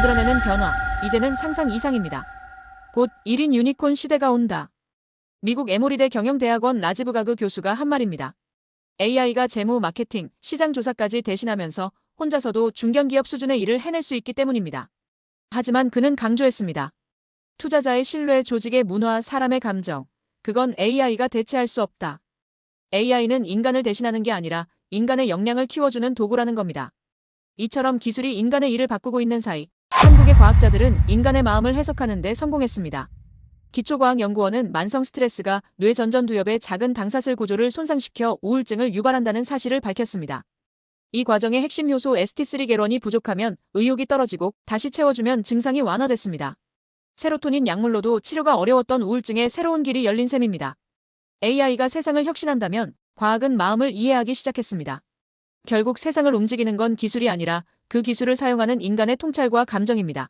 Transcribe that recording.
예상되는 변화, 이제는 상상 이상입니다. 곧 1인 유니콘 시대가 온다. 미국 에모리대 경영대학원 라지브 가그 교수가 한 말입니다. AI가 재무, 마케팅, 시장 조사까지 대신하면서 혼자서도 중견기업 수준의 일을 해낼 수 있기 때문입니다. 하지만 그는 강조했습니다. 투자자의 신뢰, 조직의 문화, 사람의 감정. 그건 AI가 대체할 수 없다. AI는 인간을 대신하는 게 아니라 인간의 역량을 키워주는 도구라는 겁니다. 이처럼 기술이 인간의 일을 바꾸고 있는 사이 한국의 과학자들은 인간의 마음을 해석하는 데 성공했습니다. 기초과학연구원은 만성 스트레스가 뇌 전전두엽의 작은 당사슬 구조를 손상시켜 우울증을 유발한다는 사실을 밝혔습니다. 이 과정의 핵심 요소 ST3 계론이 부족하면 의욕이 떨어지고 다시 채워주면 증상이 완화됐습니다. 세로토닌 약물로도 치료가 어려웠던 우울증의 새로운 길이 열린 셈입니다. AI가 세상을 혁신한다면 과학은 마음을 이해하기 시작했습니다. 결국 세상을 움직이는 건 기술이 아니라 그 기술을 사용하는 인간의 통찰과 감정입니다.